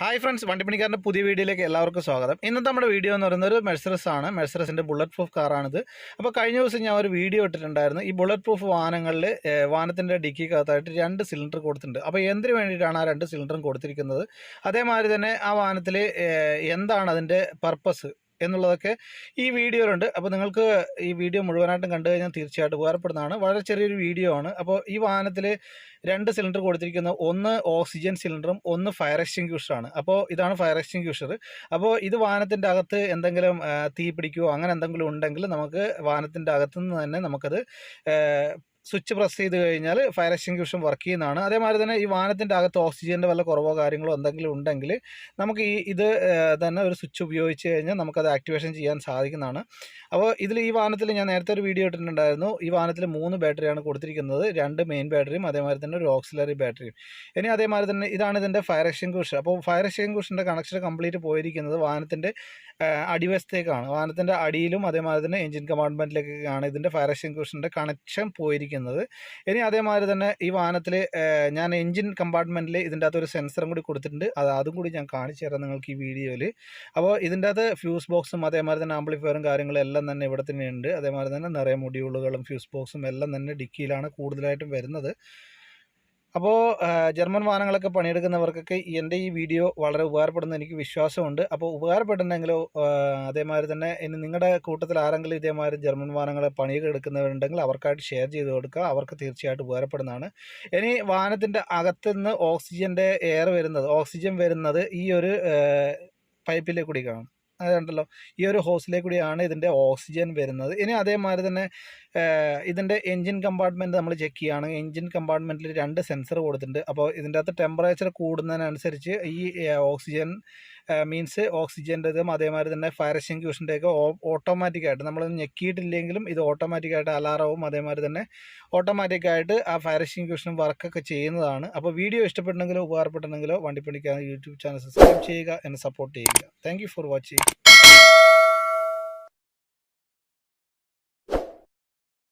Hi friends വണ്ടിപ്പണിക്കാരന്റെ പുതിയ വീഡിയോയിലേക്ക് എല്ലാവർക്കും സ്വാഗതം. ഇന്നത്തെ നമ്മുടെ വീഡിയോ എന്ന് പറയുന്നത് ഒരു മെഴ്സറസ് ആണ്. മെഴ്സറസിന്റെ ബുള്ളറ്റ് പ്രൂഫ് കാറാണിത് അപ്പോൾ കഴിഞ്ഞ ദിവസം ഞാൻ ഒരു വീഡിയോ ഇട്ടിട്ടുണ്ടായിരുന്നു. ഈ ബുള്ളറ്റ് പ്രൂഫ് വാഹനങ്ങളിൽ വാഹനത്തിന്റെ ഡിക്കിക്കകത്തായിട്ട് രണ്ട് സിലിണ്ടർ കൊടുത്തിട്ടുണ്ട്. അപ്പോൾ എന്തിനു വേണ്ടിയിട്ടാണ് ആ രണ്ട് സിലിണ്ടറും കൊടുത്തിരിക്കുന്നത്? അതേമാതിരി തന്നെ ആ വാഹനത്തിൽ എന്താണ് അതിന്റെ പർപ്പസ് എന്നുള്ളതൊക്കെ ഈ വീഡിയോയിലുണ്ട്. അപ്പോൾ നിങ്ങൾക്ക് ഈ വീഡിയോ മുഴുവനായിട്ടും കണ്ടു കഴിഞ്ഞാൽ തീർച്ചയായിട്ടും ഉപകാരപ്പെടുന്നതാണ്. വളരെ ചെറിയൊരു വീഡിയോ ആണ്. അപ്പോൾ ഈ വാഹനത്തിൽ രണ്ട് സിലിണ്ടർ കൊടുത്തിരിക്കുന്ന ഒന്ന് ഓക്സിജൻ സിലിണ്ടറും ഒന്ന് ഫയർ എക്സ്റ്റിങ്ക്യൂഷറാണ് അപ്പോൾ ഇതാണ് ഫയർ എക്സ്റ്റിങ്ക്യൂഷർ അപ്പോൾ ഇത് വാഹനത്തിന്റെ അകത്ത് എന്തെങ്കിലും തീ പിടിക്കുകയോ അങ്ങനെ എന്തെങ്കിലും ഉണ്ടെങ്കിൽ നമുക്ക് വാഹനത്തിന്റെ അകത്തുനിന്ന് തന്നെ നമുക്കത് സ്വിച്ച് പ്രസ് ചെയ്ത് കഴിഞ്ഞാൽ ഫയർ എക്സ്റ്റിങ്ക്യൂഷൻ വർക്ക് ചെയ്യുന്നതാണ്. അതേമാതിരി തന്നെ ഈ വാഹനത്തിന്റെ അകത്ത് ഓക്സിജന്റെ വല്ല കുറവോ കാര്യങ്ങളോ എന്തെങ്കിലും ഉണ്ടെങ്കിൽ നമുക്ക് ഈ ഇത് തന്നെ ഒരു സ്വിച്ച് ഉപയോഗിച്ച് കഴിഞ്ഞാൽ നമുക്കത് ആക്ടിവേഷൻ ചെയ്യാൻ സാധിക്കുന്നതാണ്. അപ്പോൾ ഇതിൽ ഈ വാഹനത്തിൽ ഞാൻ നേരത്തെ ഒരു വീഡിയോ ഇട്ടിട്ടുണ്ടായിരുന്നു. ഈ വാഹനത്തിൽ മൂന്ന് ബാറ്ററിയാണ് കൊടുത്തിരിക്കുന്നത്. രണ്ട് മെയിൻ ബാറ്ററിയും അതേമാതിരി തന്നെ ഒരു ഓക്സിലറി ബാറ്ററിയും ഇനി അതേമാതിരി തന്നെ ഇതാണ് ഇതിന്റെ ഫയർ എക്സ്റ്റിങ്ക്യൂഷൻ അപ്പോൾ ഫയർ എക്സ്റ്റിങ്ക്യൂഷന്റെ കണക്ഷൻ കംപ്ലീറ്റ് പോയിരിക്കുന്നത് വാഹനത്തിന്റെ അടിവശത്തേക്കാണ്. വാഹനത്തിന്റെ അടിയിലും അതേമാതിരി തന്നെ എഞ്ചിൻ കമ്പാർട്ട്മെന്റിലേക്കാണ് ഇതിന്റെ ഫയർ എക്സ്റ്റിങ്ക്യൂഷന്റെ കണക്ഷൻ പോയിരിക്കുന്നത്. ഇനി അതേമാതിരി തന്നെ ഈ വാഹനത്തിൽ ഞാൻ എൻജിൻ കമ്പാർട്ട്മെന്റിൽ ഇതിന്റെ അകത്ത് ഒരു സെൻസറും കൂടി കൊടുത്തിട്ടുണ്ട്. അത് അതും കൂടി ഞാൻ കാണിച്ചു തരാം നിങ്ങൾക്ക് ഈ വീഡിയോയിൽ അപ്പോൾ ഇതിന്റെ അകത്ത് ഫ്യൂസ് ബോക്സും അതേമാതിരി തന്നെ ആംപ്ലിഫയറും കാര്യങ്ങളും എല്ലാം തന്നെ ഇവിടെ തന്നെയുണ്ട്. അതേമാതിരി തന്നെ നിറയെ മൊഡ്യൂളുകളും ഫ്യൂസ് ബോക്സും എല്ലാം തന്നെ ഡിക്കിയിലാണ് കൂടുതലായിട്ടും വരുന്നത്. അപ്പോൾ ജർമ്മൻ വാഹനങ്ങളൊക്കെ പണിയെടുക്കുന്നവർക്കൊക്കെ എന്റെ ഈ വീഡിയോ വളരെ ഉപകാരപ്പെടുന്ന എനിക്ക് വിശ്വാസമുണ്ട്. അപ്പോൾ ഉപകാരപ്പെടുന്നെങ്കിലോ അതേമാതിരി തന്നെ ഇനി നിങ്ങളുടെ കൂട്ടത്തിൽ ആരെങ്കിലും ഇതേമാതിരി ജർമ്മൻ വാഹനങ്ങൾ പണിയൊക്കെ എടുക്കുന്നവരുണ്ടെങ്കിൽ അവർക്കായിട്ട് ഷെയർ ചെയ്ത് കൊടുക്കുക. അവർക്ക് തീർച്ചയായിട്ടും ഉപകാരപ്പെടുന്നതാണ്. ഇനി വാഹനത്തിന്റെ അകത്തുനിന്ന് ഓക്സിജന്റെ എയർ വരുന്നത് ഓക്സിജൻ വരുന്നത് ഈ ഒരു പൈപ്പിലെ കൂടി കാണും അതുണ്ടല്ലോ. ഈ ഒരു ഹോസിലേക്ക് കൂടിയാണ് ഇതിന്റെ ഓക്സിജൻ വരുന്നത്. ഇനി അതേമാതിരി തന്നെ ഇതിന്റെ എൻജിൻ കമ്പാർട്ട്മെന്റ് നമ്മൾ ചെക്ക് ചെയ്യുകയാണെങ്കിൽ എൻജിൻ കമ്പാർട്ട്മെന്റിൽ രണ്ട് സെൻസർ കൊടുത്തിട്ടുണ്ട്. അപ്പോൾ ഇതിന്റെ അകത്ത് ടെമ്പറേച്ചർ കൂടുന്നതിനനുസരിച്ച് ഈ ഓക്സിജൻ മീൻസ് ഓക്സിജന്റെതും അതേമാതിരി തന്നെ ഫയർ എക്സ്റ്റിങ്ക്യൂഷന്റെയൊക്കെ ഓട്ടോമാറ്റിക്കായിട്ട് നമ്മൾ ഞെക്കിയിട്ടില്ലെങ്കിലും ഇത് ഓട്ടോമാറ്റിക്കായിട്ട് അലാറവും അതേമാതിരി തന്നെ ഓട്ടോമാറ്റിക്കായിട്ട് ആ ഫയർ എക്സ്റ്റിങ്ക്യൂഷൻ വർക്കൊക്കെ ചെയ്യുന്നതാണ്. അപ്പോൾ വീഡിയോ ഇഷ്ടപ്പെട്ടെങ്കിലോ ഉപകാരപ്പെട്ടെങ്കിലോ വണ്ടിപ്പണിക്കാണ് യൂട്യൂബ് ചാനൽ സബ്സ്ക്രൈബ് ചെയ്യുക എന്നെ സപ്പോർട്ട് ചെയ്യുക. Thank for watching